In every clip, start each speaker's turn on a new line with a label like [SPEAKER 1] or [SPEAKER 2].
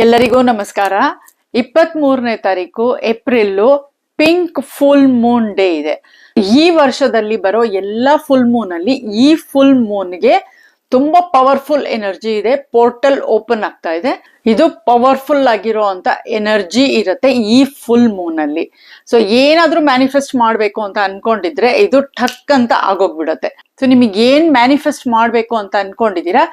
[SPEAKER 1] ಎಲ್ಲರಿಗೂ ನಮಸ್ಕಾರ. ಇಪ್ಪತ್ತ್ ಮೂರನೇ ತಾರೀಕು April pink full moon day ಇದೆ. ಈ ವರ್ಷದಲ್ಲಿ ಬರೋ ಎಲ್ಲ ಫುಲ್ ಮೂನ್ ಅಲ್ಲಿ ಈ ಫುಲ್ ಮೂನ್ಗೆ ತುಂಬಾ ಪವರ್ಫುಲ್ ಎನರ್ಜಿ ಇದೆ. ಪೋರ್ಟಲ್ ಓಪನ್ ಆಗ್ತಾ ಇದೆ. ಇದು ಪವರ್ಫುಲ್ ಆಗಿರೋ ಅಂತ ಎನರ್ಜಿ ಇರುತ್ತೆ ಈ ಫುಲ್ ಮೂನ್ ಅಲ್ಲಿ ಸೊ ಏನಾದ್ರೂ ಮ್ಯಾನಿಫೆಸ್ಟ್ ಮಾಡಬೇಕು ಅಂತ ಅನ್ಕೊಂಡಿದ್ರೆ ಇದು ಠಕ್ ಅಂತ ಆಗೋಗ್ಬಿಡತ್ತೆ. ಸೊ ನಿಮಗೆ ಏನ್ ಮ್ಯಾನಿಫೆಸ್ಟ್ ಮಾಡಬೇಕು ಅಂತ ಅನ್ಕೊಂಡಿದ್ದೀರಾ?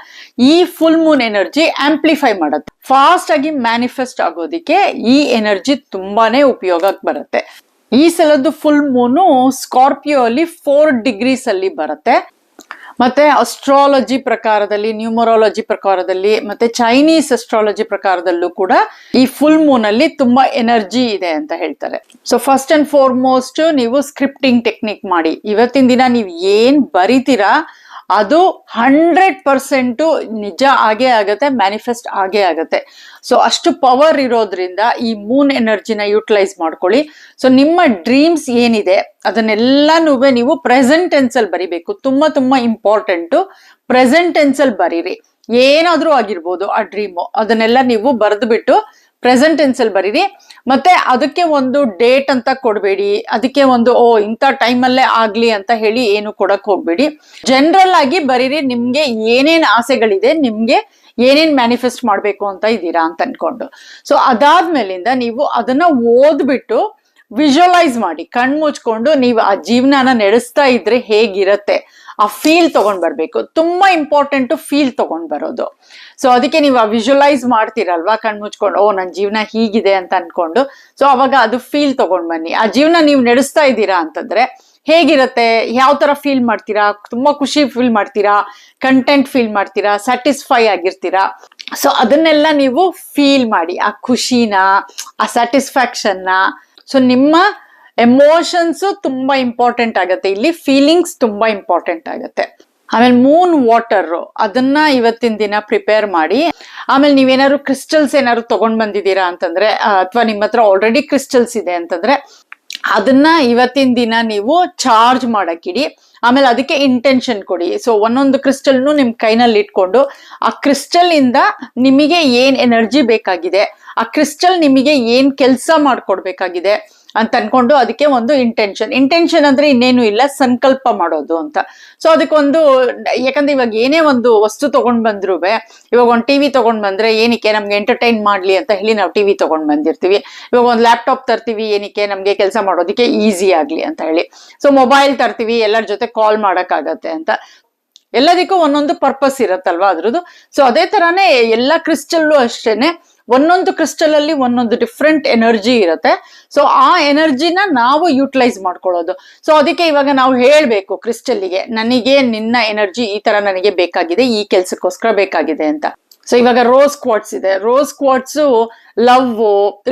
[SPEAKER 1] ಈ ಫುಲ್ ಮೂನ್ ಎನರ್ಜಿ ಆಂಪ್ಲಿಫೈ ಮಾಡುತ್ತೆ. ಫಾಸ್ಟ್ ಆಗಿ ಮ್ಯಾನಿಫೆಸ್ಟ್ ಆಗೋದಿಕ್ಕೆ ಈ ಎನರ್ಜಿ ತುಂಬಾನೇ ಉಪಯೋಗಕ್ಕೆ ಬರುತ್ತೆ. ಈ ಸಲದ್ದು ಫುಲ್ ಮೂನು ಸ್ಕಾರ್ಪಿಯೋ ಅಲ್ಲಿ ಫೋರ್ ಡಿಗ್ರೀಸ್ ಅಲ್ಲಿ ಬರುತ್ತೆ. ಮತ್ತೆ ಅಸ್ಟ್ರಾಲಜಿ ಪ್ರಕಾರದಲ್ಲಿ ನ್ಯೂಮರಾಲಜಿ ಪ್ರಕಾರದಲ್ಲಿ, ಮತ್ತೆ ಚೈನೀಸ್ ಅಸ್ಟ್ರಾಲಜಿ ಪ್ರಕಾರದಲ್ಲೂ ಕೂಡ ಈ ಫುಲ್ ಮೂನ್ ಅಲ್ಲಿ ತುಂಬಾ ಎನರ್ಜಿ ಇದೆ ಅಂತ ಹೇಳ್ತಾರೆ. ಸೊ ಫಸ್ಟ್ ಅಂಡ್ ಫಾರ್ಮೋಸ್ಟ್ ನೀವು ಸ್ಕ್ರಿಪ್ಟಿಂಗ್ ಟೆಕ್ನಿಕ್ ಮಾಡಿ. ಇವತ್ತಿನ ದಿನ ನೀವು ಏನ್ ಬರಿತೀರಾ ಅದು ಹಂಡ್ರೆಡ್ ಪರ್ಸೆಂಟು ನಿಜ ಆಗೇ ಆಗತ್ತೆ ಮ್ಯಾನಿಫೆಸ್ಟ್ ಆಗೇ ಆಗತ್ತೆ. ಸೊ ಅಷ್ಟು ಪವರ್ ಇರೋದ್ರಿಂದ ಈ ಮೂನ್ ಎನರ್ಜಿನ ಯೂಟಿಲೈಸ್ ಮಾಡ್ಕೊಳ್ಳಿ. ಸೊ ನಿಮ್ಮ ಡ್ರೀಮ್ಸ್ ಏನಿದೆ, ಅದನ್ನೆಲ್ಲನೂ ನೀವು ಪ್ರೆಸೆಂಟ್ ಟೆನ್ಸಲ್ಲಿ ಬರಿಬೇಕು. ತುಂಬ ತುಂಬ ಇಂಪಾರ್ಟೆಂಟು ಪ್ರೆಸೆಂಟ್ ಟೆನ್ಸಲ್ಲಿ ಬರೀರಿ. ಏನಾದರೂ ಆಗಿರ್ಬೋದು ಆ ಡ್ರೀಮು ಅದನ್ನೆಲ್ಲ ನೀವು ಬರೆದ್ಬಿಟ್ಟು ಪ್ರೆಸೆಂಟ್ ಟೆನ್ಸಲ್ಲಿ ಬರೀರಿ. ಮತ್ತೆ ಅದಕ್ಕೆ ಒಂದು ಡೇಟ್ ಅಂತ ಕೊಡಬೇಡಿ. ಅದಕ್ಕೆ ಒಂದು, ಓ, ಇಂಥ ಟೈಮಲ್ಲೇ ಆಗ್ಲಿ ಅಂತ ಹೇಳಿ ಏನು ಕೊಡಕ್ಕೆ ಹೋಗ್ಬೇಡಿ. ಜನರಲ್ ಆಗಿ ಬರೀರಿ, ನಿಮ್ಗೆ ಏನೇನ್ ಆಸೆಗಳಿದೆ, ನಿಮ್ಗೆ ಏನೇನ್ ಮ್ಯಾನಿಫೆಸ್ಟ್ ಮಾಡಬೇಕು ಅಂತ ಇದ್ದೀರಾ ಅಂತ ಅನ್ಕೊಂಡು. ಸೊ ಅದಾದ್ಮೇಲಿಂದ ನೀವು ಅದನ್ನ ಓದ್ಬಿಟ್ಟು ವಿಜುವಲೈಸ್ ಮಾಡಿ. ಕಣ್ಮುಚ್ಕೊಂಡು ನೀವು ಆ ಜೀವನನ ನಡೆಸ್ತಾ ಇದ್ರೆ ಹೇಗಿರತ್ತೆ? ಆ ಫೀಲ್ ತಗೊಂಡ್ ಬರ್ಬೇಕು. ತುಂಬಾ ಇಂಪಾರ್ಟೆಂಟ್ ಫೀಲ್ ತಗೊಂಡ್ ಬರೋದು. ಸೊ ಅದಕ್ಕೆ ನೀವು ಆ ವಿಜುವಲೈಸ್ ಮಾಡ್ತೀರಲ್ವಾ? ಕಣ್ ಮುಚ್ಕೊಂಡು, ಓ ನನ್ನ ಜೀವನ ಹೀಗಿದೆ ಅಂತ ಅನ್ಕೊಂಡು. ಸೊ ಅವಾಗ ಅದು ಫೀಲ್ ತಗೊಂಡ್ ಬನ್ನಿ. ಆ ಜೀವನ ನೀವು ನಡೆಸ್ತಾ ಇದ್ದೀರಾ ಅಂತಂದ್ರೆ, ಹೇಗಿರುತ್ತೆ? ಯಾವ ತರ ಫೀಲ್ ಮಾಡ್ತೀರಾ? ತುಂಬಾ ಖುಷಿ ಫೀಲ್ ಮಾಡ್ತೀರಾ? ಕಂಟೆಂಟ್ ಫೀಲ್ ಮಾಡ್ತೀರಾ? ಸ್ಯಾಟಿಸ್ಫೈ ಆಗಿರ್ತೀರಾ? ಸೊ ಅದನ್ನೆಲ್ಲ ನೀವು ಫೀಲ್ ಮಾಡಿ. ಆ ಖುಷಿನ, ಆ ಸ್ಯಾಟಿಸ್ಫ್ಯಾಕ್ಷನ್ನ ಸೊ ನಿಮ್ಮ ಎಮೋಷನ್ಸ್ ತುಂಬಾ ಇಂಪಾರ್ಟೆಂಟ್ ಆಗುತ್ತೆ. ಇಲ್ಲಿ ಫೀಲಿಂಗ್ಸ್ ತುಂಬಾ ಇಂಪಾರ್ಟೆಂಟ್ ಆಗುತ್ತೆ. ಆಮೇಲೆ ಮೂನ್ ವಾಟರ್ ಅದನ್ನ ಇವತ್ತಿನ ದಿನ ಪ್ರಿಪೇರ್ ಮಾಡಿ, ಆಮೇಲೆ ನೀವೇನಾದ್ರು ಕ್ರಿಸ್ಟಲ್ಸ್ ಏನಾದ್ರು ತಗೊಂಡ್ ಬಂದಿದ್ದೀರಾ ಅಂತಂದ್ರೆ, ಅಥವಾ ನಿಮ್ಮ ಹತ್ರ ಆಲ್ರೆಡಿ ಕ್ರಿಸ್ಟಲ್ಸ್ ಇದೆ ಅಂತಂದ್ರೆ, ಅದನ್ನ ಇವತ್ತಿನ ದಿನ ನೀವು ಚಾರ್ಜ್ ಮಾಡಕ್ಕಿಡಿ. ಆಮೇಲೆ ಅದಕ್ಕೆ ಇಂಟೆನ್ಷನ್ ಕೊಡಿ. ಸೊ ಒಂದೊಂದು ಕ್ರಿಸ್ಟಲ್ನು ನಿಮ್ಮ ಕೈನಲ್ಲಿ ಇಟ್ಕೊಂಡು, ಆ ಕ್ರಿಸ್ಟಲ್ ಇಂದ ನಿಮಗೆ ಏನ್ ಎನರ್ಜಿ ಬೇಕಾಗಿದೆ, ಆ ಕ್ರಿಸ್ಟಲ್ ನಿಮಗೆ ಏನ್ ಕೆಲಸ ಮಾಡ್ಕೊಡ್ಬೇಕಾಗಿದೆ ಅಂತ ಅನ್ಕೊಂಡು ಅದಕ್ಕೆ ಒಂದು ಇಂಟೆನ್ಷನ್ ಇಂಟೆನ್ಷನ್ ಅಂದ್ರೆ ಇನ್ನೇನು ಇಲ್ಲ, ಸಂಕಲ್ಪ ಮಾಡೋದು ಅಂತ. ಸೊ ಅದಕ್ಕೊಂದು, ಯಾಕಂದ್ರೆ ಇವಾಗ ಏನೇ ಒಂದು ವಸ್ತು ತಗೊಂಡ್ ಬಂದ್ರು ಇವಾಗ ಒಂದು ಟಿವಿ ತಗೊಂಡ್ ಬಂದ್ರೆ ಏನಕ್ಕೆ ನಮ್ಗೆ ಎಂಟರ್ಟೈನ್ ಮಾಡ್ಲಿ ಅಂತ ಹೇಳಿ ನಾವು ಟಿವಿ ತಗೊಂಡ್ ಬಂದಿರ್ತೀವಿ. ಇವಾಗ ಒಂದು ಲ್ಯಾಪ್ಟಾಪ್ ತರ್ತೀವಿ, ಏನಕ್ಕೆ ನಮ್ಗೆ ಕೆಲಸ ಮಾಡೋದಕ್ಕೆ ಈಸಿ ಆಗ್ಲಿ ಅಂತ ಹೇಳಿ. ಸೊ ಮೊಬೈಲ್ ತರ್ತೀವಿ, ಎಲ್ಲರ ಜೊತೆ ಕಾಲ್ ಮಾಡಕ್ಕಾಗತ್ತೆ ಅಂತ. ಎಲ್ಲದಕ್ಕೂ ಒಂದೊಂದು ಪರ್ಪಸ್ ಇರತ್ತಲ್ವಾ ಅದ್ರದ್ದು? ಸೊ ಅದೇ ತರಾನೇ ಎಲ್ಲ ಕ್ರಿಸ್ಟಲ್ಲೂ ಅಷ್ಟೇನೆ. ಒಂದೊಂದು ಕ್ರಿಸ್ಟಲ್ ಅಲ್ಲಿ ಒಂದೊಂದು ಡಿಫ್ರೆಂಟ್ ಎನರ್ಜಿ ಇರುತ್ತೆ. ಸೊ ಆ ಎನರ್ಜಿನ ನಾವು ಯೂಟಿಲೈಸ್ ಮಾಡ್ಕೊಳ್ಳೋದು. ಸೊ ಅದಕ್ಕೆ ಇವಾಗ ನಾವು ಹೇಳ್ಬೇಕು ಕ್ರಿಸ್ಟಲ್ಗೆ, ನನಗೆ ನಿನ್ನ ಎನರ್ಜಿ ಈ ತರ ನನಗೆ ಬೇಕಾಗಿದೆ, ಈ ಕೆಲ್ಸಕ್ಕೋಸ್ಕರ ಬೇಕಾಗಿದೆ ಅಂತ. ಸೊ ಇವಾಗ ರೋಸ್ ಕ್ವಾಟ್ಸ್ ಇದೆ. ರೋಸ್ ಕ್ವಾಟ್ಸು ಲವ್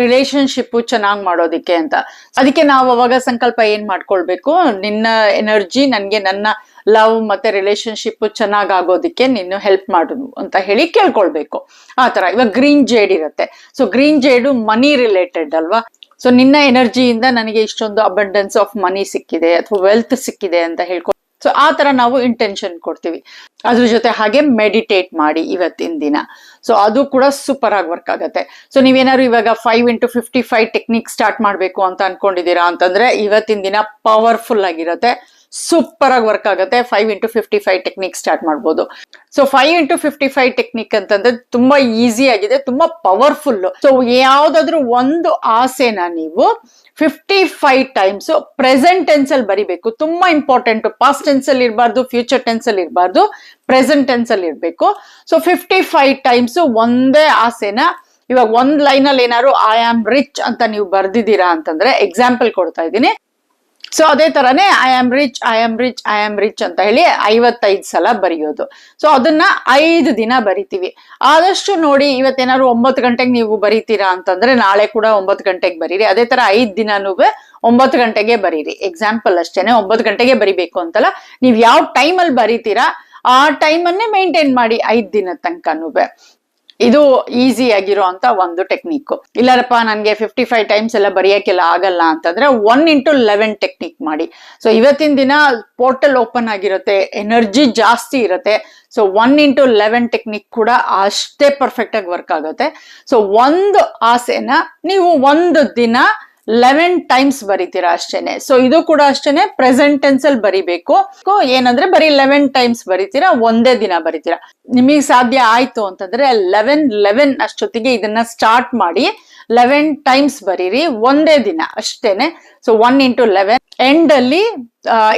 [SPEAKER 1] ರಿಲೇಶನ್ಶಿಪ್ ಚೆನ್ನಾಗಿ ಮಾಡೋದಿಕ್ಕೆ ಅಂತ. ಅದಕ್ಕೆ ನಾವು ಅವಾಗ ಸಂಕಲ್ಪ ಏನ್ ಮಾಡ್ಕೊಳ್ಬೇಕು? ನಿನ್ನ ಎನರ್ಜಿ ನನ್ಗೆ ನನ್ನ ಲವ್ ಮತ್ತೆ ರಿಲೇಶನ್ಶಿಪ್ ಚೆನ್ನಾಗ್ ಆಗೋದಕ್ಕೆ ನೀನು ಹೆಲ್ಪ್ ಮಾಡು ಅಂತ ಹೇಳಿ ಕೇಳ್ಕೊಳ್ಬೇಕು. ಆ ತರ ಇವಾಗ ಗ್ರೀನ್ ಜೇಡ್ ಇರುತ್ತೆ. So green jade money related ಅಲ್ವಾ? ಸೊ ನಿನ್ನ ಎನರ್ಜಿಯಿಂದ ನನಗೆ ಇಷ್ಟೊಂದು ಅಬಂಡೆನ್ಸ್ ಆಫ್ ಮನಿ ಸಿಕ್ಕಿದೆ ಅಥವಾ ವೆಲ್ತ್ ಸಿಕ್ಕಿದೆ ಅಂತ ಹೇಳ್ಕೊ. ಸೊ ಆ ತರ ನಾವು ಇಂಟೆನ್ಷನ್ ಕೊಡ್ತೀವಿ. ಅದ್ರ ಜೊತೆ ಹಾಗೆ ಮೆಡಿಟೇಟ್ ಮಾಡಿ ಇವತ್ತಿನ ದಿನ. ಸೊ ಅದು ಕೂಡ ಸೂಪರ್ ಆಗಿ ವರ್ಕ್ ಆಗುತ್ತೆ. ಸೊ ನೀವೇನಾದ್ರು ಇವಾಗ five into fifty five technique start ಮಾಡಬೇಕು ಅಂತ ಅನ್ಕೊಂಡಿದ್ದೀರಾ ಅಂತಂದ್ರೆ ಇವತ್ತಿನ ದಿನ ಪವರ್ಫುಲ್ ಆಗಿರುತ್ತೆ. ಸೂಪರ್ ಆಗಿ ವರ್ಕ್ ಆಗುತ್ತೆ. Five into fifty five technique start ಮಾಡ್ಬೋದು. So five into fifty five technique ಅಂತಂದ್ರೆ ತುಂಬಾ ಈಸಿ ಆಗಿದೆ, ತುಂಬಾ ಪವರ್ಫುಲ್ ಸೊ ಯಾವ್ದಾದ್ರು ಒಂದು ಆಸೆನ ನೀವು fifty five times present tense ಅಲ್ಲಿ ಬರಿಬೇಕು. ತುಂಬಾ ಇಂಪಾರ್ಟೆಂಟ್ ಪಾಸ್ಟ್ ಟೆನ್ಸ್ ಅಲ್ಲಿ ಇರಬಾರ್ದು ಫ್ಯೂಚರ್ ಟೆನ್ಸ್ ಅಲ್ಲಿ ಇರಬಾರ್ದು ಪ್ರೆಸೆಂಟ್ ಟೆನ್ಸ್ ಅಲ್ಲಿ ಇರಬೇಕು. ಸೊ ಫಿಫ್ಟಿ ಫೈವ್ ಟೈಮ್ಸ್ ಒಂದೇ ಆಸೆನ, ಇವಾಗ ಒಂದ್ ಲೈನ್ ಅಲ್ಲಿ ಏನಾದ್ರು ಐ ಆಮ್ ರಿಚ್ ಅಂತ ನೀವು ಬರ್ದಿದ್ದೀರಾ ಅಂತಂದ್ರೆ ಎಕ್ಸಾಂಪಲ್ ಕೊಡ್ತಾ ಇದ್ದೀನಿ. ಸೊ ಅದೇ ತರನೇ I am rich I am rich I am rich ಅಂತ ಹೇಳಿ ಐವತ್ತೈದು ಸಲ ಬರೆಯೋದು. ಸೊ ಅದನ್ನ ಐದು ದಿನ ಬರಿತೀವಿ. ಆದಷ್ಟು ನೋಡಿ ಇವತ್ತೇನಾದ್ರು ಒಂಬತ್ತು ಗಂಟೆಗೆ ನೀವು ಬರೀತೀರಾ ಅಂತಂದ್ರೆ ನಾಳೆ ಕೂಡ ಒಂಬತ್ತು ಗಂಟೆಗೆ ಬರೀರಿ. ಅದೇ ತರ ಐದ್ ದಿನನೂ ಒಂಬತ್ತು ಗಂಟೆಗೆ ಬರೀರಿ. ಎಕ್ಸಾಂಪಲ್ ಅಷ್ಟೇನೆ, ಒಂಬತ್ತು ಗಂಟೆಗೆ ಬರಿಬೇಕು ಅಂತಲ್ಲ. ನೀವು ಯಾವ ಟೈಮಲ್ಲಿ ಬರೀತೀರಾ, ಆ ಟೈಮನ್ನೇ ಮೇಂಟೈನ್ ಮಾಡಿ ಐದ್ ದಿನ ತನಕನೂ. ಇದು ಈಸಿ ಆಗಿರೋ ಅಂತ ಒಂದು ಟೆಕ್ನಿಕ್ ಇಲ್ಲಾರಪ್ಪ, ನನ್ಗೆ ಫಿಫ್ಟಿ ಫೈವ್ ಟೈಮ್ಸ್ ಎಲ್ಲ ಬರೆಯಕ್ಕೆಲ್ಲ ಆಗಲ್ಲ ಅಂತಂದ್ರೆ ಒನ್ ಇಂಟು ಲೆವೆನ್ ಟೆಕ್ನಿಕ್ ಮಾಡಿ. ಸೊ ಇವತ್ತಿನ ದಿನ ಪೋರ್ಟಲ್ ಓಪನ್ ಆಗಿರುತ್ತೆ ಎನರ್ಜಿ ಜಾಸ್ತಿ ಇರುತ್ತೆ. So one into eleven technique ಕೂಡ ಅಷ್ಟೇ ಪರ್ಫೆಕ್ಟ್ ಆಗಿ ವರ್ಕ್ ಆಗುತ್ತೆ. ಸೊ ಒಂದು ಆಸೆನ ನೀವು ಒಂದು ದಿನ ಲೆವೆನ್ ಟೈಮ್ಸ್ ಬರೀತೀರಾ ಅಷ್ಟೇನೆ. ಸೊ ಇದು ಕೂಡ ಅಷ್ಟೇನೆ ಪ್ರೆಸೆಂಟ್ ಟೆನ್ಸ್ ಅಲ್ಲಿ ಬರಿಬೇಕು. ಏನಂದ್ರೆ ಬರೀ ಲೆವೆನ್ ಟೈಮ್ಸ್ ಬರೀತೀರಾ, ಒಂದೇ ದಿನ ಬರೀತೀರಾ. ನಿಮಗೆ ಸಾಧ್ಯ ಆಯ್ತು ಅಂತಂದ್ರೆ ಲೆವೆನ್ ಲೆವೆನ್ ಅಷ್ಟೊತ್ತಿಗೆ ಇದನ್ನ ಸ್ಟಾರ್ಟ್ ಮಾಡಿ ಲೆವೆನ್ ಟೈಮ್ಸ್ ಬರೀರಿ, ಒಂದೇ ದಿನ ಅಷ್ಟೇನೆ. So one into eleven end ಅಲ್ಲಿ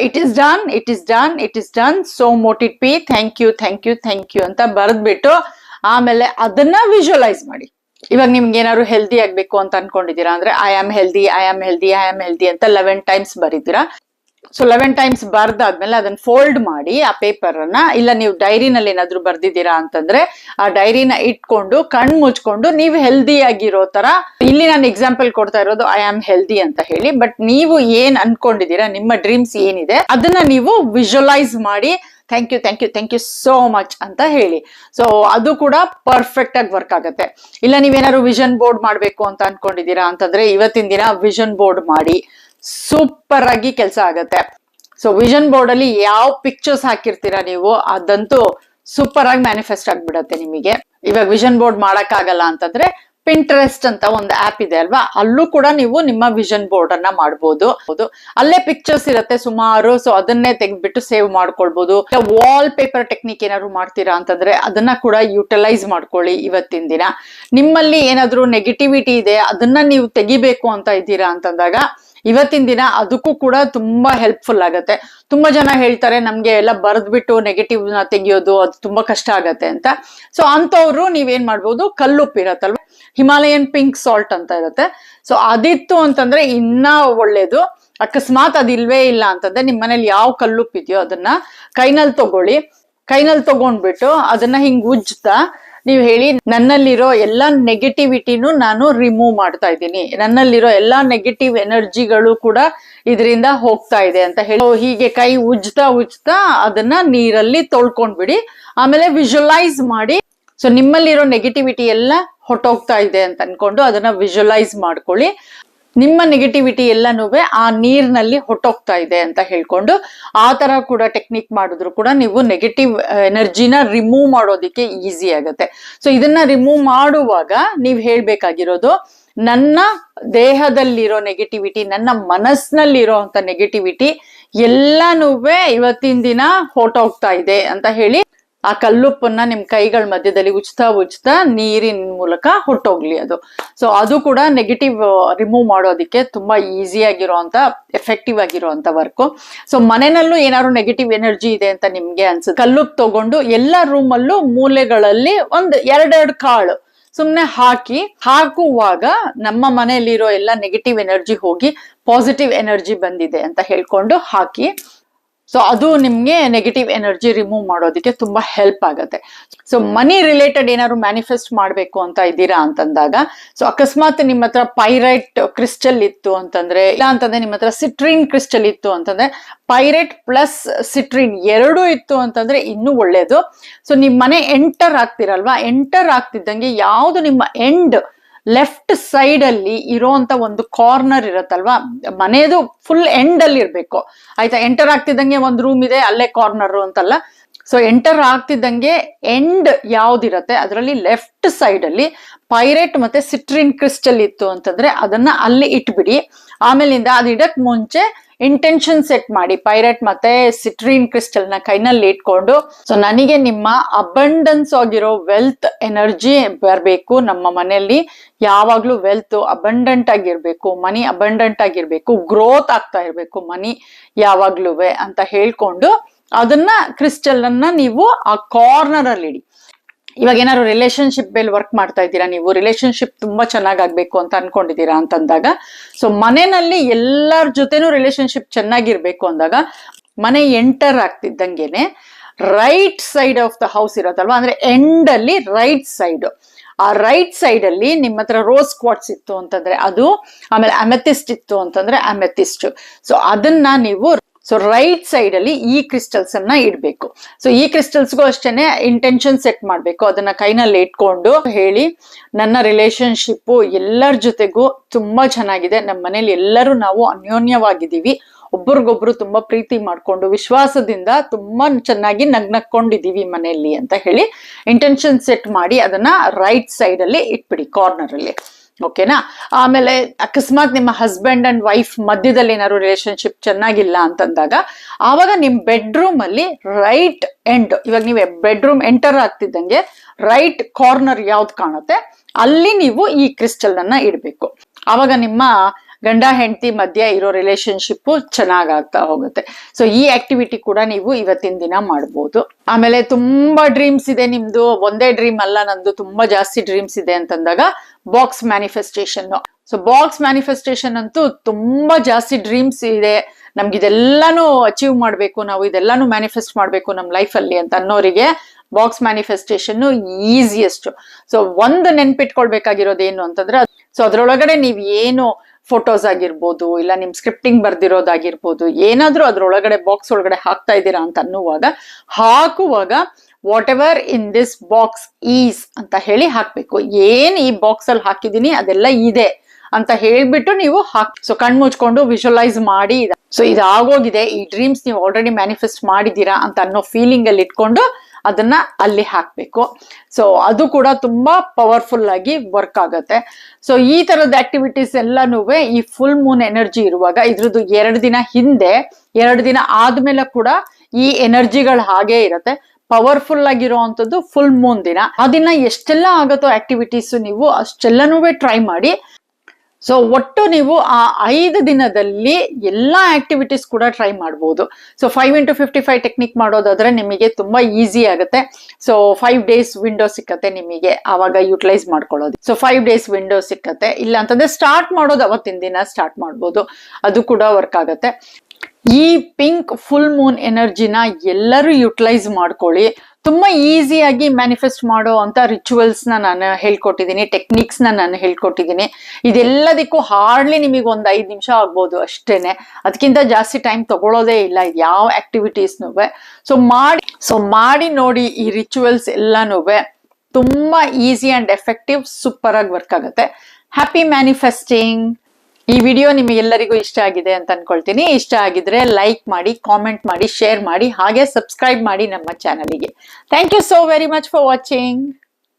[SPEAKER 1] it is done it is done it is done so mote it be thank you thank you thank you ಅಂತ ಬರೆದ್ಬಿಟ್ಟು, ಆಮೇಲೆ ಅದನ್ನ ವಿಜುವಲೈಸ್ ಮಾಡಿ. ಇವಾಗ ನಿಮ್ಗೆ ಏನಾದ್ರು ಹೆಲ್ದಿ ಆಗ್ಬೇಕು ಅಂತ ಅನ್ಕೊಂಡಿದ್ದೀರಾ? ಅಂದ್ರೆ I am healthy I am healthy I am healthy ಅಂತ ಲೆವೆನ್ ಟೈಮ್ಸ್ ಬರೀತೀರಾ? ಸೊ ಲೆವೆನ್ ಟೈಮ್ಸ್ ಬರ್ದಾದ್ಮೇಲೆ ಅದನ್ನ ಫೋಲ್ಡ್ ಮಾಡಿ ಆ ಪೇಪರ್ ಅನ್ನ, ಇಲ್ಲ ನೀವು ಡೈರಿನಲ್ಲಿ ಏನಾದ್ರು ಬರ್ದಿದ್ದೀರಾ ಅಂತಂದ್ರೆ, ಆ ಡೈರಿನ ಇಟ್ಕೊಂಡು ಕಣ್ ಮುಚ್ಕೊಂಡು, ನೀವು ಹೆಲ್ದಿ ಆಗಿರೋ ತರ, ಇಲ್ಲಿ ನಾನು ಎಕ್ಸಾಂಪಲ್ ಕೊಡ್ತಾ ಇರೋದು ಐ ಆಮ್ ಹೆಲ್ದಿ ಅಂತ ಹೇಳಿ, ಬಟ್ ನೀವು ಏನ್ ಅನ್ಕೊಂಡಿದ್ದೀರಾ, ನಿಮ್ಮ ಡ್ರೀಮ್ಸ್ ಏನಿದೆ, ಅದನ್ನ ನೀವು ವಿಜುವಲೈಸ್ ಮಾಡಿ thank you thank you thank you so much ಅಂತ ಹೇಳಿ. ಸೊ ಅದು ಕೂಡ ಪರ್ಫೆಕ್ಟ್ ಆಗಿ ವರ್ಕ್ ಆಗುತ್ತೆ. ಇಲ್ಲ ನೀವೇನಾದ್ರು ವಿಷನ್ ಬೋರ್ಡ್ ಮಾಡಬೇಕು ಅಂತ ಅನ್ಕೊಂಡಿದ್ದೀರಾ ಅಂತಂದ್ರೆ ಇವತ್ತಿನ ದಿನ ವಿಷನ್ ಬೋರ್ಡ್ ಮಾಡಿ ಸೂಪರ್ ಆಗಿ ಕೆಲಸ ಆಗತ್ತೆ. ಸೊ ವಿಷನ್ ಬೋರ್ಡ್ ಅಲ್ಲಿ ಯಾವ ಪಿಕ್ಚರ್ಸ್ ಹಾಕಿರ್ತೀರಾ ನೀವು ಅದಂತೂ ಸೂಪರ್ ಆಗಿ ಮ್ಯಾನಿಫೆಸ್ಟ್ ಆಗ್ಬಿಡತ್ತೆ ನಿಮಗೆ. ಇವಾಗ ವಿಷನ್ ಬೋರ್ಡ್ ಮಾಡಕ್ಕಾಗಲ್ಲ ಅಂತಂದ್ರೆ ಪಿಂಟ್ರೆಸ್ಟ್ ಅಂತ ಒಂದು ಆಪ್ ಇದೆ ಅಲ್ವಾ? ಅಲ್ಲೂ ಕೂಡ ನೀವು ನಿಮ್ಮ ವಿಷನ್ ಬೋರ್ಡ್ ಅನ್ನ ಮಾಡ್ಬೋದು. ಹೌದು. ಅಲ್ಲೇ ಪಿಕ್ಚರ್ಸ್ ಇರುತ್ತೆ ಸುಮಾರು. ಸೊ ಅದನ್ನೇ ತೆಗೆದ್ಬಿಟ್ಟು ಸೇವ್ ಮಾಡ್ಕೊಳ್ಬಹುದು ವಾಲ್ ಪೇಪರ್ ಟೆಕ್ನಿಕ್ ಏನಾದ್ರು ಮಾಡ್ತೀರಾ ಅಂತಂದ್ರೆ ಅದನ್ನ ಕೂಡ ಯುಟಿಲೈಸ್ ಮಾಡ್ಕೊಳ್ಳಿ ಇವತ್ತಿನ ದಿನ. ನಿಮ್ಮಲ್ಲಿ ಏನಾದ್ರು ನೆಗೆಟಿವಿಟಿ ಇದೆ, ಅದನ್ನ ನೀವು ತೆಗಿಬೇಕು ಅಂತ ಇದ್ದೀರಾ ಅಂತಂದಾಗ ಇವತ್ತಿನ ದಿನ ಅದಕ್ಕೂ ಕೂಡ ತುಂಬಾ ಹೆಲ್ಪ್ಫುಲ್ ಆಗತ್ತೆ. ತುಂಬಾ ಜನ ಹೇಳ್ತಾರೆ, ನಮ್ಗೆ ಎಲ್ಲ ಬರೆದ್ಬಿಟ್ಟು ನೆಗೆಟಿವ್ನ ತೆಗಿಯೋದು ಅದು ತುಂಬಾ ಕಷ್ಟ ಆಗತ್ತೆ ಅಂತ. ಸೊ ಅಂತವ್ರು ನೀವೇನ್ ಮಾಡ್ಬೋದು? ಕಲ್ಲುಪ್ಪು ಇರತ್ತಲ್ವ ಹಿಮಾಲಯನ್ ಪಿಂಕ್ ಸಾಲ್ಟ್ ಅಂತ ಇರುತ್ತೆ. ಸೊ ಅದಿತ್ತು ಅಂತಂದ್ರೆ ಇನ್ನ ಒಳ್ಳೇದು. ಅಕಸ್ಮಾತ್ ಅದಿಲ್ವೇ ಇಲ್ಲ ಅಂತಂದ್ರೆ ನಿಮ್ ಮನೇಲಿ ಯಾವ ಕಲ್ಲುಪ್ ಇದೆಯೋ ಅದನ್ನ ಕೈನಲ್ಲಿ ತಗೊಳ್ಳಿ. ಕೈನಲ್ಲಿ ತಗೊಂಡ್ಬಿಟ್ಟು ಅದನ್ನ ಹಿಂಗ್ ಉಜ್ತಾ ನೀವು ಹೇಳಿ ನನ್ನಲ್ಲಿರೋ ಎಲ್ಲ ನೆಗೆಟಿವಿಟಿನೂ ನಾನು ರಿಮೂವ್ ಮಾಡ್ತಾ ಇದ್ದೀನಿ. ನನ್ನಲ್ಲಿರೋ ಎಲ್ಲ ನೆಗೆಟಿವ್ ಎನರ್ಜಿಗಳು ಕೂಡ ಇದರಿಂದ ಹೋಗ್ತಾ ಇದೆ ಅಂತ ಹೇಳಿ. ಹೀಗೆ ಕೈ ಉಜ್ತಾ ಉಜ್ತಾ ಅದನ್ನ ನೀರಲ್ಲಿ ತೊಳ್ಕೊಂಡ್ಬಿಡಿ. ಆಮೇಲೆ ವಿಜುವಲೈಸ್ ಮಾಡಿ. ಸೊ ನಿಮ್ಮಲ್ಲಿರೋ ನೆಗೆಟಿವಿಟಿ ಎಲ್ಲ ಹೊಟ್ಟೋಗ್ತಾ ಇದೆ ಅಂತ ಅನ್ಕೊಂಡು ಅದನ್ನ ವಿಜುವಲೈಸ್ ಮಾಡ್ಕೊಳ್ಳಿ. ನಿಮ್ಮ ನೆಗೆಟಿವಿಟಿ ಎಲ್ಲನೂ ಆ ನೀರಿನಲ್ಲಿ ಹೊಟ್ಟೋಗ್ತಾ ಇದೆ ಅಂತ ಹೇಳ್ಕೊಂಡು ಆ ತರ ಕೂಡ ಟೆಕ್ನಿಕ್ ಮಾಡಿದ್ರು ಕೂಡ ನೀವು ನೆಗೆಟಿವ್ ಎನರ್ಜಿನ ರಿಮೂವ್ ಮಾಡೋದಿಕ್ಕೆ ಈಸಿ ಆಗುತ್ತೆ. ಸೊ ಇದನ್ನ ರಿಮೂವ್ ಮಾಡುವಾಗ ನೀವು ಹೇಳ್ಬೇಕಾಗಿರೋದು ನನ್ನ ದೇಹದಲ್ಲಿರೋ ನೆಗೆಟಿವಿಟಿ ನನ್ನ ಮನಸ್ಸಿನಲ್ಲಿರೋ ಅಂತ ನೆಗೆಟಿವಿಟಿ ಎಲ್ಲನೂ ಇವತ್ತಿನ ದಿನ ಹೊಟ್ಟೋಗ್ತಾ ಇದೆ ಅಂತ ಹೇಳಿ ಆ ಕಲ್ಲುಪ್ಪನ್ನ ನಿಮ್ ಕೈಗಳ ಮಧ್ಯದಲ್ಲಿ ಉಜ್ತಾ ಉಜ್ತಾ ನೀರಿನ ಮೂಲಕ ಹೊಟ್ಟೋಗ್ಲಿ ಅದು. ಸೊ ಅದು ಕೂಡ ನೆಗೆಟಿವ್ ರಿಮೂವ್ ಮಾಡೋದಕ್ಕೆ ತುಂಬಾ ಈಸಿ ಆಗಿರುವಂತ ಎಫೆಕ್ಟಿವ್ ಆಗಿರುವಂತ ವರ್ಕು ಸೊ ಮನೆಯಲ್ಲೂ ಏನಾದ್ರು ನೆಗೆಟಿವ್ ಎನರ್ಜಿ ಇದೆ ಅಂತ ನಿಮ್ಗೆ ಅನ್ಸುತ್ತೆ. ಕಲ್ಲುಪ್ ತಗೊಂಡು ಎಲ್ಲ ರೂಮಲ್ಲೂ ಮೂಲೆಗಳಲ್ಲಿ ಒಂದ್ ಎರಡೆರಡು ಕಾಳು ಸುಮ್ನೆ ಹಾಕಿ, ಹಾಕುವಾಗ ನಮ್ಮ ಮನೆಯಲ್ಲಿರೋ ಎಲ್ಲ ನೆಗೆಟಿವ್ ಎನರ್ಜಿ ಹೋಗಿ ಪಾಸಿಟಿವ್ ಎನರ್ಜಿ ಬಂದಿದೆ ಅಂತ ಹೇಳ್ಕೊಂಡು ಹಾಕಿ ಸೊ ಅದು ನಿಮಗೆ ನೆಗೆಟಿವ್ ಎನರ್ಜಿ ರಿಮೂವ್ ಮಾಡೋದಕ್ಕೆ ತುಂಬಾ ಹೆಲ್ಪ್ ಆಗುತ್ತೆ. ಸೊ ಮನಿ ರಿಲೇಟೆಡ್ ಏನಾದ್ರು ಮ್ಯಾನಿಫೆಸ್ಟ್ ಮಾಡಬೇಕು ಅಂತ ಇದ್ದೀರಾ ಅಂತಂದಾಗ ಸೊ ಅಕಸ್ಮಾತ್ ನಿಮ್ಮ ಹತ್ರ ಪೈರೈಟ್ ಕ್ರಿಸ್ಟಲ್ ಇತ್ತು ಅಂತಂದ್ರೆ, ಇಲ್ಲ ಅಂತಂದ್ರೆ ನಿಮ್ಮ ಹತ್ರ ಸಿಟ್ರಿನ್ ಕ್ರಿಸ್ಟಲ್ ಇತ್ತು ಅಂತಂದ್ರೆ ಪೈರೈಟ್ ಪ್ಲಸ್ ಸಿಟ್ರಿನ್ ಎರಡೂ ಇತ್ತು ಅಂತಂದ್ರೆ ಇನ್ನೂ ಒಳ್ಳೇದು. ಸೊ ನಿಮ್ಮ ಮನೆ ಎಂಟರ್ ಆಗ್ತಿರಲ್ವಾ? ಎಂಟರ್ ಆಗ್ತಿದ್ದಂಗೆ ಯಾವುದು ನಿಮ್ಮ ಎಂಡ್ ಲೆಫ್ಟ್ ಸೈಡ್ ಅಲ್ಲಿ ಇರೋಂತ ಒಂದು ಕಾರ್ನರ್ ಇರತ್ತಲ್ವಾ? ಮನೆಯದು ಫುಲ್ ಎಂಡ್ ಅಲ್ಲಿ ಇರ್ಬೇಕು. ಆಯ್ತಾ? ಎಂಟರ್ ಆಗ್ತಿದ್ದಂಗೆ ಒಂದು ರೂಮ್ ಇದೆ, ಅಲ್ಲೇ ಕಾರ್ನರ್ ಅಂತಲ್ಲ. ಸೊ ಎಂಟರ್ ಆಗ್ತಿದ್ದಂಗೆ ಎಂಡ್ ಯಾವ್ದಿರತ್ತೆ? ಅದರಲ್ಲಿ ಲೆಫ್ಟ್ ಸೈಡ್ ಅಲ್ಲಿ ಪೈರೇಟ್ ಮತ್ತೆ ಸಿಟ್ರಿನ್ ಕ್ರಿಸ್ಟಲ್ ಇತ್ತು ಅಂತಂದ್ರೆ ಅದನ್ನ ಅಲ್ಲಿ ಇಟ್ಬಿಡಿ. ಆಮೇಲಿಂದ ಅದು ಇಡಕ್ ಮುಂಚೆ ಇಂಟೆನ್ಷನ್ ಸೆಟ್ ಮಾಡಿ. ಪೈರೇಟ್ ಮತ್ತೆ ಸಿಟ್ರಿನ್ ಕ್ರಿಸ್ಟಲ್ನ ಕೈನಲ್ಲಿ ಇಟ್ಕೊಂಡು. ಸೊ ನನಗೆ ನಿಮ್ಮ ಅಬಂಡನ್ಸ್ ಆಗಿರೋ ವೆಲ್ತ್ ಎನರ್ಜಿ ಬರಬೇಕು ನಮ್ಮ ಮನೆಯಲ್ಲಿ. ಯಾವಾಗ್ಲೂ ವೆಲ್ತ್ ಅಬಂಡೆಂಟ್ ಆಗಿರ್ಬೇಕು ಮನಿ ಅಬಂಡೆಂಟ್ ಆಗಿರ್ಬೇಕು ಗ್ರೋತ್ ಆಗ್ತಾ ಇರ್ಬೇಕು ಮನಿ ಯಾವಾಗ್ಲೂ ಅಂತ ಹೇಳ್ಕೊಂಡು ಅದನ್ನ ಕ್ರಿಸ್ಟಲ್ ಅನ್ನ ನೀವು ಆ ಕಾರ್ನರ್ ಅಲ್ಲಿ ಇಡಿ. ಇವಾಗ ಏನಾದ್ರು ರಿಲೇಶನ್ಶಿಪ್ ಮೇಲೆ ವರ್ಕ್ ಮಾಡ್ತಾ ಇದ್ದೀರಾ ನೀವು? ರಿಲೇಶನ್ಶಿಪ್ ತುಂಬಾ ಚೆನ್ನಾಗ್ ಆಗ್ಬೇಕು ಅಂತ ಅನ್ಕೊಂಡಿದ್ದೀರಾ ಅಂತಂದಾಗ ಸೊ ಮನೆಯಲ್ಲಿ ಎಲ್ಲರ ಜೊತೆನೂ ರಿಲೇಶನ್ಶಿಪ್ ಚೆನ್ನಾಗಿರ್ಬೇಕು ಅಂದಾಗ, ಮನೆ enter ಆಗ್ತಿದ್ದಂಗೆನೆ right side of the house ಇರೋದಲ್ವಾ ಅಂದ್ರೆ ಎಂಡ್ ಅಲ್ಲಿ ರೈಟ್ ಸೈಡ್ ಆ ರೈಟ್ ಸೈಡ್ ಅಲ್ಲಿ ನಿಮ್ಮ ಹತ್ರ ರೋಸ್ ಕ್ವಾಟ್ಸ್ ಇತ್ತು ಅಂತಂದ್ರೆ ಅದು, ಆಮೇಲೆ ಅಮೆಥಿಸ್ಟ್ ಇತ್ತು ಅಂತಂದ್ರೆ ಅಮೆಥಿಸ್ಟ್ ಸೊ ಅದನ್ನ ನೀವು ಸೊ ರೈಟ್ ಸೈಡ್ ಅಲ್ಲಿ ಈ ಕ್ರಿಸ್ಟಲ್ಸ್ ಅನ್ನ ಇಡ್ಬೇಕು. ಸೊ ಈ ಕ್ರಿಸ್ಟಲ್ಸ್ಗೂ ಅಷ್ಟೇನೆ ಇಂಟೆನ್ಷನ್ ಸೆಟ್ ಮಾಡಬೇಕು. ಅದನ್ನ ಕೈನಲ್ಲಿ ಇಟ್ಕೊಂಡು ಹೇಳಿ, ನನ್ನ ರಿಲೇಶನ್ಶಿಪ್ ಎಲ್ಲರ ಜೊತೆಗೂ ತುಂಬಾ ಚೆನ್ನಾಗಿದೆ. ನಮ್ಮ ಮನೇಲಿ ಎಲ್ಲರೂ ನಾವು ಅನ್ಯೋನ್ಯವಾಗಿದ್ದೀವಿ. ಒಬ್ರಿಗೊಬ್ರು ತುಂಬಾ ಪ್ರೀತಿ ಮಾಡ್ಕೊಂಡು, ವಿಶ್ವಾಸದಿಂದ ತುಂಬಾ ಚೆನ್ನಾಗಿ ನಗ್ನಕ್ಕೊಂಡಿದ್ದೀವಿ ಮನೆಯಲ್ಲಿ ಅಂತ ಹೇಳಿ ಇಂಟೆನ್ಷನ್ ಸೆಟ್ ಮಾಡಿ ಅದನ್ನ ರೈಟ್ ಸೈಡ್ ಅಲ್ಲಿ ಇಟ್ಬಿಡಿ ಕಾರ್ನರ್ ಅಲ್ಲಿ. ಓಕೆನಾ? ಆಮೇಲೆ ಅಕಸ್ಮಾತ್ ನಿಮ್ಮ ಹಸ್ಬೆಂಡ್ ಅಂಡ್ ವೈಫ್ ಮಧ್ಯದಲ್ಲಿ ಏನಾದ್ರು ರಿಲೇಶನ್ಶಿಪ್ ಚೆನ್ನಾಗಿಲ್ಲ ಅಂತಂದಾಗ, ಆವಾಗ ನಿಮ್ ಬೆಡ್ರೂಮ್ ಅಲ್ಲಿ ರೈಟ್ ಎಂಡ್ ಇವಾಗ ನೀವು ಬೆಡ್ರೂಮ್ ಎಂಟರ್ ಆಗ್ತಿದ್ದಂಗೆ ರೈಟ್ ಕಾರ್ನರ್ ಯಾವ್ದು ಕಾಣುತ್ತೆ? ಅಲ್ಲಿ ನೀವು ಈ ಕ್ರಿಸ್ಟಲ್ ಅನ್ನ ಇಡ್ಬೇಕು. ಆವಾಗ ನಿಮ್ಮ ಗಂಡ, ಹೆಂಡತಿ ಮಧ್ಯ ಇರೋ ರಿಲೇಶನ್ಶಿಪ್ ಚೆನ್ನಾಗಾಗ್ತಾ ಹೋಗುತ್ತೆ. ಸೊ ಈ ಆಕ್ಟಿವಿಟಿ ಕೂಡ ನೀವು ಇವತ್ತಿನ ದಿನ ಮಾಡ್ಬೋದು. ಆಮೇಲೆ ತುಂಬಾ ಡ್ರೀಮ್ಸ್ ಇದೆ ನಿಮ್ದು. ಒಂದೇ ಡ್ರೀಮ್ ಅಲ್ಲ, ನಂದು ತುಂಬಾ ಜಾಸ್ತಿ ಡ್ರೀಮ್ಸ್ ಇದೆ ಅಂತಂದಾಗ box manifestation so box manifestation ಅಂತೂ ತುಂಬಾ ಜಾಸ್ತಿ ಡ್ರೀಮ್ಸ್ ಇದೆ. ನಮ್ಗೆ ಇದೆಲ್ಲಾನು ಅಚೀವ್ ಮಾಡಬೇಕು, ನಾವು ಇದೆಲ್ಲಾನು ಮ್ಯಾನಿಫೆಸ್ಟ್ ಮಾಡಬೇಕು ನಮ್ಮ ಲೈಫಲ್ಲಿ ಅಂತ ಅನ್ನೋರಿಗೆ ಬಾಕ್ಸ್ ಮ್ಯಾನಿಫೆಸ್ಟೇಷನ್ ಈಸಿಯೆಸ್ಟ್ ಸೊ ಒಂದು ನೆನ್ಪಿಟ್ಕೊಳ್ಬೇಕಾಗಿರೋದು ಏನು ಅಂತಂದ್ರೆ ಸೊ ಅದ್ರೊಳಗಡೆ ನೀವು ಏನು ಫೋಟೋಸ್ ಆಗಿರ್ಬೋದು, ಇಲ್ಲ ನಿಮ್ ಸ್ಕ್ರಿಪ್ಟಿಂಗ್ ಬರ್ದಿರೋದಾಗಿರ್ಬೋದು, ಏನಾದ್ರೂ ಅದ್ರೊಳಗಡೆ ಬಾಕ್ಸ್ ಒಳಗಡೆ ಹಾಕ್ತಾ ಇದ್ದೀರಾ ಅಂತ ಅನ್ನುವಾಗ, ಹಾಕುವಾಗ whatever in this box is ಅಂತ ಹೇಳಿ ಹಾಕ್ಬೇಕು. ಏನ್ ಈ ಬಾಕ್ಸ್ ಅಲ್ಲಿ ಹಾಕಿದೀನಿ ಅದೆಲ್ಲ ಇದೆ ಅಂತ ಹೇಳ್ಬಿಟ್ಟು ನೀವು ಹಾಕ್ ಸೊ ಕಣ್ಣು ಮುಚ್ಕೊಂಡು ವಿಜುವಲೈಸ್ ಮಾಡಿ ಸೊ ಇದಾಗೋಗಿದೆ. ಈ ಡ್ರೀಮ್ಸ್ ನೀವು ಆಲ್ರೆಡಿ ಮ್ಯಾನಿಫೆಸ್ಟ್ ಮಾಡಿದ್ದೀರಾ ಅಂತ ಅನ್ನೋ ಫೀಲಿಂಗ್ ಅಲ್ಲಿ ಇಟ್ಕೊಂಡು ಅದನ್ನ ಅಲ್ಲಿ ಹಾಕ್ಬೇಕು. ಸೊ ಅದು ಕೂಡ ತುಂಬಾ ಪವರ್ಫುಲ್ ಆಗಿ ವರ್ಕ್ ಆಗುತ್ತೆ. ಸೊ ಈ ತರದ ಆಕ್ಟಿವಿಟೀಸ್ ಎಲ್ಲಾನು ಈ ಫುಲ್ ಮೂನ್ ಎನರ್ಜಿ ಇರುವಾಗ ಇದ್ರದ್ದು ಎರಡು ದಿನ ಹಿಂದೆ, ಎರಡು ದಿನ ಆದ್ಮೇಲೆ ಕೂಡ ಈ ಎನರ್ಜಿಗಳು ಹಾಗೇ ಇರತ್ತೆ. ಪವರ್ಫುಲ್ ಆಗಿರುವಂತದ್ದು ಫುಲ್ ಮೂನ್ ದಿನ. ಆ ದಿನ ಎಷ್ಟೆಲ್ಲ ಆಗತ್ತೋ ಆಕ್ಟಿವಿಟೀಸ್ ನೀವು ಅಷ್ಟೆಲ್ಲನೂ ಟ್ರೈ ಮಾಡಿ. ಸೊ ಒಟ್ಟು ನೀವು ಆ ಐದು ದಿನದಲ್ಲಿ ಎಲ್ಲಾ ಆಕ್ಟಿವಿಟೀಸ್ ಕೂಡ ಟ್ರೈ ಮಾಡ್ಬೋದು. So five into fifty five technique ಮಾಡೋದಾದ್ರೆ ನಿಮಗೆ ತುಂಬಾ ಈಸಿ ಆಗುತ್ತೆ. ಸೊ ಫೈವ್ ಡೇಸ್ ವಿಂಡೋ ಸಿಕ್ಕತ್ತೆ ನಿಮಗೆ ಆವಾಗ ಯುಟಿಲೈಸ್ ಮಾಡ್ಕೊಳ್ಳೋದು. ಸೊ ಫೈವ್ ಡೇಸ್ ವಿಂಡೋ ಸಿಕ್ಕತ್ತೆ. ಇಲ್ಲ ಅಂತಂದ್ರೆ ಸ್ಟಾರ್ಟ್ ಮಾಡೋದು ಅವತ್ತಿನ ದಿನ ಸ್ಟಾರ್ಟ್ ಮಾಡ್ಬೋದು. ಅದು ಕೂಡ ವರ್ಕ್ ಆಗುತ್ತೆ. ಈ ಪಿಂಕ್ ಫುಲ್ ಮೂನ್ ಎನರ್ಜಿನ ಎಲ್ಲರೂ ಯುಟಿಲೈಸ್ ಮಾಡ್ಕೊಳ್ಳಿ. ತುಂಬಾ ಈಸಿಯಾಗಿ ಮ್ಯಾನಿಫೆಸ್ಟ್ ಮಾಡೋ ಅಂತ ರಿಚುವಲ್ಸ್ನ ನಾನು ಹೇಳ್ಕೊಟ್ಟಿದ್ದೀನಿ, ಟೆಕ್ನಿಕ್ಸ್ನ ನಾನು ಹೇಳ್ಕೊಟ್ಟಿದ್ದೀನಿ. ಇದೆಲ್ಲದಕ್ಕೂ ಹಾರ್ಡ್ಲಿ ನಿಮಗೆ ಒಂದು ಐದು ನಿಮಿಷ ಆಗ್ಬೋದು ಅಷ್ಟೇನೆ. ಅದಕ್ಕಿಂತ ಜಾಸ್ತಿ ಟೈಮ್ ತಗೊಳ್ಳೋದೇ ಇಲ್ಲ, ಇದು ಯಾವ ಆಕ್ಟಿವಿಟೀಸ್ನು ಸೊ ಮಾಡಿ ಸೊ ಮಾಡಿ ನೋಡಿ ಈ ರಿಚುವಲ್ಸ್ ಎಲ್ಲಾನು ತುಂಬಾ ಈಸಿ ಅಂಡ್ ಎಫೆಕ್ಟಿವ್ ಸೂಪರ್ ಆಗಿ ವರ್ಕ್ ಆಗುತ್ತೆ. Happy manifesting! ಈ ವಿಡಿಯೋ ನಿಮಗೆಲ್ಲರಿಗೂ ಇಷ್ಟ ಆಗಿದೆ ಅಂತ ಅನ್ಕೊಳ್ತೀನಿ. ಇಷ್ಟ ಆಗಿದ್ರೆ ಲೈಕ್ ಮಾಡಿ ಕಾಮೆಂಟ್ ಮಾಡಿ ಶೇರ್ ಮಾಡಿ, ಹಾಗೆ ಸಬ್ಸ್ಕ್ರೈಬ್ ಮಾಡಿ ನಮ್ಮ ಚಾನಲಿಗೆ thank you so very much for watching